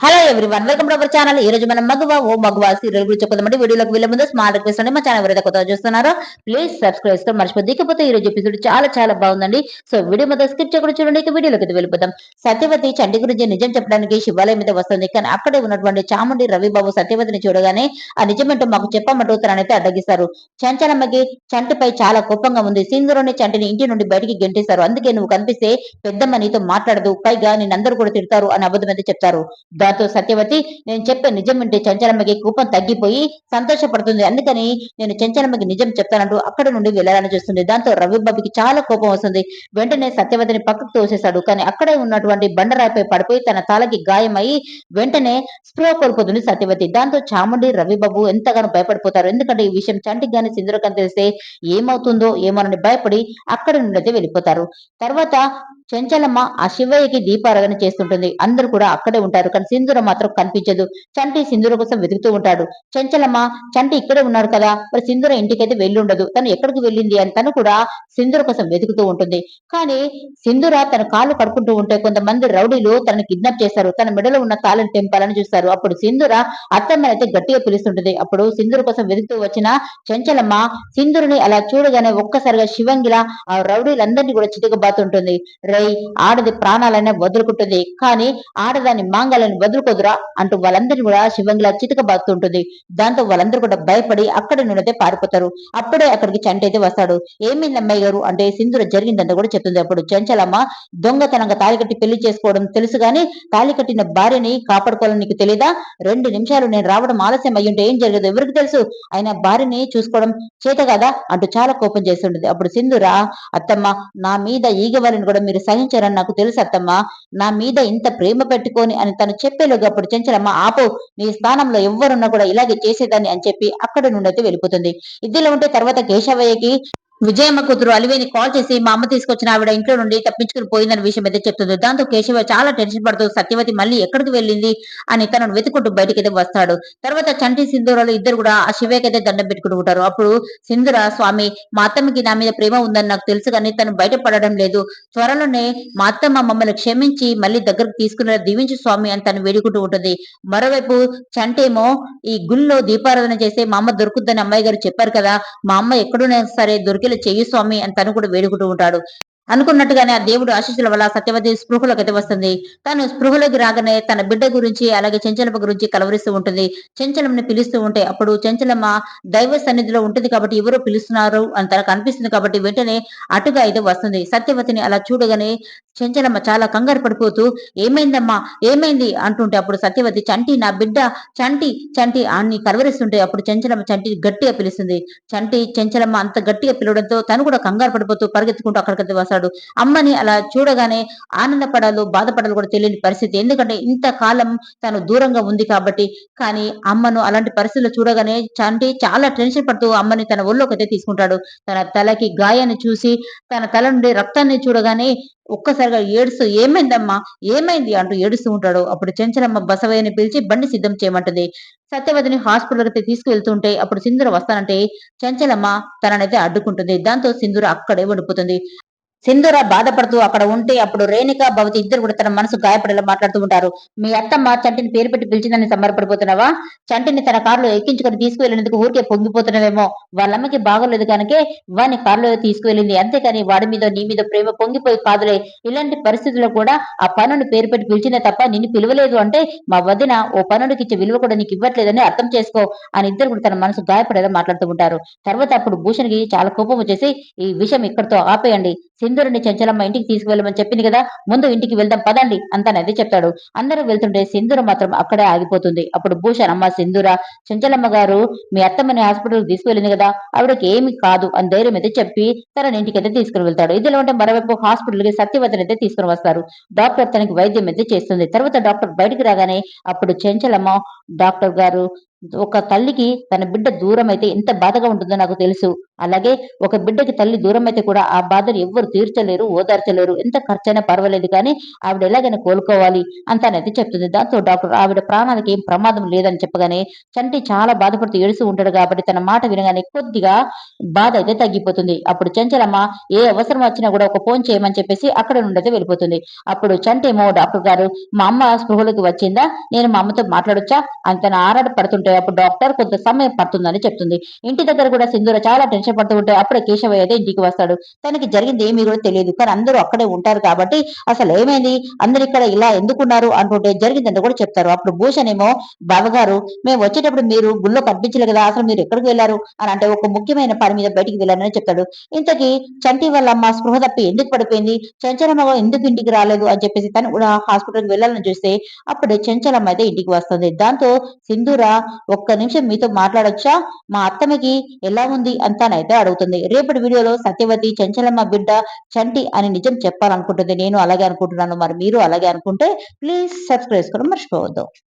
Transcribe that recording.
Hello everyone welcome to our channel ఈ రోజు మనం మగువ ఓ మగువ సీరియల్ గురించి చెప్పుకుందామంటే వీడియోలోకి వెళ్ళే ముందు స్మాల్ రిక్వెస్ట్ అండి. మా ఛానల్ ఎవరైతే కొత్త చూస్తున్నారో ప్లీజ్ సబ్స్క్రైబ్ చేసుకోండి మర్చిపోతే ఇకపోతే ఈ రోజు ఎపిసోడ్ చాలా చాలా బాగుందండి. సో వీడియో మీద స్కిప్ చేయకుండా చూడండి. ఇక వీడియోలోకి వెళ్ళిపోతాం సత్యవతి చంటి గురించి నిజం చెప్పడానికి శివాలయం మీద వస్తుంది. కానీ అక్కడే ఉన్నటువంటి చాముండి రవిబాబు సత్యవతిని చూడగానే ఆ నిజమేంటో మాకు చెప్పమంటూ తననైతే అడ్డగిస్తారు. చంచలమ్మకి చంటిపై చాలా కోపంగా ఉంది. సింధులోని చంటిని ఇంటి నుండి బయటికి గెంటేశారు. అందుకే నువ్వు కనిపిస్తే పెద్దమ్మ నీతో మాట్లాడదు. పైగా నిన్నందరూ కూడా తిడతారు అని అబద్ధం అయితే చెప్తారు. దాంతో సత్యవతి నేను చెప్పే నిజం వింటే చంచలమ్మకి కూపం తగ్గిపోయి సంతోషపడుతుంది. అందుకని నేను చంచలమ్మకి నిజం చెప్తానంటూ అక్కడ నుండి వెళ్ళాలని చూస్తుంది. దాంతో రవిబాబుకి చాలా కోపం వస్తుంది. వెంటనే సత్యవతిని పక్కకు తోసేశాడు. కానీ అక్కడే ఉన్నటువంటి బండరాయిపై పడిపోయి తన తలకి గాయమై వెంటనే స్ప్రో కోల్పోతుంది సత్యవతి. దాంతో చాముండి రవిబాబు ఎంతగానో భయపడిపోతారు. ఎందుకంటే ఈ విషయం చంటికి గాని సింధురకని తెలిస్తే ఏమవుతుందో ఏమోనని భయపడి అక్కడి నుండి అయితే వెళ్ళిపోతారు. తర్వాత చెంచలమ్మ ఆ శివయ్యకి దీపారాధన చేస్తుంటుంది. అందరూ కూడా అక్కడే ఉంటారు. కానీ సింధూర మాత్రం కనిపించదు. చంటి సింధూర కోసం వెతుకుతూ ఉంటాడు. చెంచలమ్మ చంటి ఇక్కడే ఉన్నారు కదా. మరి సింధూర ఇంటికైతే వెళ్ళి ఉండదు తను ఎక్కడికి వెళ్ళింది అని తను కూడా సింధూర కోసం వెతుకుతూ ఉంటుంది. కానీ సింధూర తన కాళ్ళు కడుకుంటూ ఉంటే కొంతమంది రౌడీలు తనని కిడ్నాప్ చేస్తారు. తన మెడలో ఉన్న తాళని తెంపాలని చూస్తారు. అప్పుడు సింధూర అత్తమ్మనైతే గట్టిగా పిలుస్తుంటుంది. అప్పుడు సింధూర కోసం వెతుకుతూ వచ్చిన చెంచలమ్మ సింధూరుని అలా చూడగానే ఒక్కసారిగా శివంగిలా ఆ రౌడీలందరినీ కూడా చితకబాతుంటుంది. రై ఆడది ప్రాణాలనే వదులుకుంటుంది. కానీ ఆడదాని మాంగాలని వదులుకోదురా అంటూ వాళ్ళందరినీ కూడా శివంగిలా చితకబాతుంటుంది దాంతో వాళ్ళందరూ కూడా భయపడి అక్కడి నుండి పారిపోతారు. అప్పుడే అక్కడికి చంటైతే వస్తాడు. ఏమైంది అమ్మాయి గారు? అంటే సింధుర జరిగిందంతా కూడా చెప్తుంది అప్పుడు. చంచలమ్మ దొంగతనంగా తాలి కట్టి పెళ్ళి చేసుకోవడం తెలుసు గాని తాలి కట్టిన భార్యని కాపాడుకోవాలని నీకు తెలీదా? రెండు నిమిషాలు నేను రావడం ఆలస్యం అయ్యుంటే ఏం జరగదు ఎవరికి తెలుసు? ఆయన భార్యని చూసుకోవడం చేత కదా? అంటూ చాలా కోపం చేస్తుండేది అప్పుడు సింధురా అత్తమ్మ నా మీద ఈగవాలని కూడా మీరు సహించారని నాకు తెలుసు నా మీద ఇంత ప్రేమ పెట్టుకొని అని తను చెప్పేలోగా అప్పుడు చెంచలమ్మ ఆపు నీ స్థానంలో ఎవ్వరున్నా కూడా ఇలాగే చేసేదాన్ని అని చెప్పి అక్కడ నుండి అయితే వెళ్ళిపోతుంది. ఇదిలో ఉంటే తర్వాత కేశవయ్యకి విజయమ్మ కూతురు అలివేని కాల్ చేసి మా అమ్మ తీసుకొచ్చిన ఆవిడ ఇంట్లో నుండి తప్పించుకుని పోయిందన్న విషయం అయితే చెప్తుంది. దాంతో కేశవ చాలా టెన్షన్ పడుతూ సత్యవతి మళ్ళీ ఎక్కడికి వెళ్ళింది? అని తనను వెతుకుంటూ బయటికి అయితే వస్తాడు. తర్వాత చంటి సింధూరాలు ఇద్దరు కూడా ఆ శివకైతే దండం పెట్టుకుంటూ ఉంటారు. అప్పుడు సింధుర స్వామి మా అత్తమ్మకి నా మీద ప్రేమ ఉందని నాకు తెలుసు కానీ తను బయటపడడం లేదు. త్వరలోనే మా అత్తమ్మ మమ్మల్ని క్షమించి మళ్ళీ దగ్గరకు తీసుకునే దీవించు స్వామి అని తను వేడుకుంటూ ఉంటుంది. మరోవైపు చంటేమో ఈ గుళ్ళో దీపారాధన చేస్తే మా అమ్మ దొరుకుద్దని అమ్మాయి గారు చెప్పారు కదా. మా అమ్మ ఎక్కడున్నా సరే దొరికి దొరికేలా చెయ్యి స్వామి అని తను కూడా వేడుకుంటూ ఉంటాడు. అనుకున్నట్టుగానే ఆ దేవుడు ఆశీస్సుల వల్ల సత్యవతి స్పృహలోకి అయితే వస్తుంది. తను స్పృహలోకి రాగానే తన బిడ్డ గురించి అలాగే చెంచలమ్మ గురించి కలవరిస్తూ ఉంటుంది. చెంచలమ్మని పిలుస్తూ ఉంటే అప్పుడు చెంచలమ్మ దైవ సన్నిధిలో ఉంటుంది కాబట్టి ఎవరో పిలుస్తున్నారు అని తనకు అనిపిస్తుంది కాబట్టి వెంటనే అటుగా అయితే వస్తుంది. సత్యవతిని అలా చూడగానే చెంచలమ్మ చాలా కంగారు పడిపోతూ ఏమైందమ్మా? ఏమైంది? అంటుంటే అప్పుడు సత్యవతి చంటి నా బిడ్డ చంటి చంటి అన్ని కలవరిస్తుంటే అప్పుడు చెంచలమ్మ చంటి గట్టిగా పిలుస్తుంది. చంటి చెంచలమ్మ అంత గట్టిగా పిలవడంతో తను కూడా కంగారు పడిపోతూ పరిగెత్తుకుంటూ అక్కడికి వస్తాడు. అమ్మని అలా చూడగానే ఆనందపడాలు బాధపడాలో కూడా తెలియని పరిస్థితి. ఎందుకంటే ఇంత కాలం తను దూరంగా ఉంది కాబట్టి. కానీ అమ్మను అలాంటి పరిస్థితులు చూడగానే చంటి చాలా టెన్షన్ పడుతూ అమ్మని తన ఒళ్ళోకి అయితే తీసుకుంటాడు. తన తలకి గాయాన్ని చూసి తన తల నుండి రక్తాన్ని చూడగానే ఒక్కసారిగా ఏడుస్తూ ఏమైందమ్మా? ఏమైంది? అంటూ ఏడుస్తూ ఉంటాడు. అప్పుడు చెంచలమ్మ బసవయ్యని పిలిచి బండి సిద్ధం చేయమంటుంది. సత్యవతిని హాస్పిటల్కి అయితే తీసుకువెళ్తుంటే అప్పుడు సింధూర వస్తానంటే చెంచలమ్మ తననైతే అడ్డుకుంటుంది. దాంతో సింధూర అక్కడే ఉండిపోతుంది. సింధూర బాధపడుతూ అక్కడ ఉంటే అప్పుడు రేణుక భవతి ఇద్దరు కూడా తన మనసు గాయపడేలా మాట్లాడుతూ ఉంటారు. మీ అత్తమ్మ చంటిని పేరు పెట్టి పిలిచిందని సంబరపడిపోతున్నావా? చంటిని తన కారులో ఎక్కించుకొని తీసుకువెళ్ళినందుకు ఊరికే పొంగిపోతున్నావేమో. వాళ్ళమ్మకి బాగోలేదు కనుకే వాడిని కారులో తీసుకువెళ్ళింది. అంతేకాని వాడి మీద నీ మీద ప్రేమ పొంగిపోయి కాదులే. ఇలాంటి పరిస్థితుల్లో కూడా ఆ పనుని పేరు పెట్టి పిలిచినా తప్ప నిన్ను పిలవలేదు అంటే మా వదిన ఓ పనుడికి ఇచ్చే విలువ కూడా నీకు ఇవ్వట్లేదని అర్థం చేసుకో అని ఇద్దరు కూడా తన మనసు గాయపడేలా మాట్లాడుతూ ఉంటారు. తర్వాత అప్పుడు భూషణ్కి చాలా కోపం వచ్చేసి ఈ విషయం ఇక్కడితో ఆపేయండి. సింధూరుని చంచలమ్మ ఇంటికి తీసుకువెళ్ళమని చెప్పింది కదా ముందు ఇంటికి వెళ్దాం పదండి అంతా నది చెప్తాడు. అందరూ వెళ్తుంటే సింధూర మాత్రం అక్కడే ఆగిపోతుంది. అప్పుడు భూషణ్ అమ్మ సింధూర చంచలమ్మ గారు మీ అత్తమ్మని హాస్పిటల్ తీసుకువెళ్ళింది కదా ఆవిడకి ఏమి కాదు అని ధైర్యం అయితే చెప్పి తన ఇంటికి అయితే తీసుకుని వెళ్తాడు. ఇదిలో ఉంటే మరోవైపు హాస్పిటల్కి సత్యవతిని అయితే తీసుకుని వస్తారు. డాక్టర్ తనకి వైద్యం అయితే చేస్తుంది. తర్వాత డాక్టర్ బయటికి రాగానే అప్పుడు చెంచలమ్మ డాక్టర్ గారు ఒక తల్లికి తన బిడ్డ దూరం అయితే ఎంత బాధగా ఉంటుందో నాకు తెలుసు. అలాగే ఒక బిడ్డకి తల్లి దూరం అయితే కూడా ఆ బాధను ఎవ్వరు తీర్చలేరు ఓదార్చలేరు. ఎంత ఖర్చైనా పర్వాలేదు కానీ ఆవిడ ఎలాగైనా కోలుకోవాలి అంతానైతే చెప్తుంది. దాంతో డాక్టర్ ఆవిడ ప్రాణానికి ఏం ప్రమాదం లేదని చెప్పగానే చంటి చాలా బాధపడుతూ ఏడుస్తూ ఉంటాడు కాబట్టి తన మాట వినగానే కొద్దిగా బాధ అయితే తగ్గిపోతుంది. అప్పుడు చెంచలమ్మ ఏ అవసరం వచ్చినా కూడా ఒక ఫోన్ చేయమని చెప్పేసి అక్కడ నుండి అయితే వెళ్ళిపోతుంది. అప్పుడు చంటి ఏమో డాక్టర్ గారు మా అమ్మ స్పృహలోకి వచ్చిందా? నేను మా అమ్మతో మాట్లాడొచ్చా? అని తన ఆరాట పడుతుంటే అప్పుడు డాక్టర్ కొంత సమయం పడుతుందని చెప్తుంది. ఇంటి దగ్గర కూడా సింధూర చాలా టెన్షన్ పడుతూ ఉంటే అప్పుడే కేశవయ్య అయితే ఇంటికి వస్తాడు. తనకి జరిగింది ఏమీ కూడా తెలియదు. కానీ అందరూ అక్కడే ఉంటారు కాబట్టి అసలు ఏమైంది? అందరు ఇక్కడ ఇలా ఎందుకున్నారు అనుకుంటే జరిగిందంటే కూడా చెప్తారు. అప్పుడు భూషణ్ ఏమో బావగారు మేము వచ్చేటప్పుడు మీరు గుళ్ళో కనిపించలేదు కదా అసలు మీరు ఎక్కడికి వెళ్ళారు? అని అంటే ఒక ముఖ్యమైన పని మీద బయటికి వెళ్ళానని చెప్తాడు. ఇంతకీ చంటి వాళ్ళ అమ్మ స్పృహ తప్పి ఎందుకు పడిపోయింది? చంచలమ్మ ఎందుకు ఇంటికి రాలేదు అని చెప్పేసి తను కూడా హాస్పిటల్కి వెళ్ళాలని చూస్తే అప్పుడే చంచలమ్మ అయితే ఇంటికి వస్తుంది. దాంతో సింధూర ఒక్క నిమిషం మీతో మాట్లాడొచ్చా? మా అత్తమ్మకి ఎలా ఉంది? అయితే అడుగుతుంది. రేపటి వీడియోలో సత్యవతి చంచలమ్మ బిడ్డ చంటి అని నిజం చెప్పాలనుకుంటుంది. నేను అలాగే అనుకుంటున్నాను. మరి మీరు అలాగే అనుకుంటే ప్లీజ్ సబ్స్క్రైబ్ చేసుకోవడం మర్చిపోవద్దు.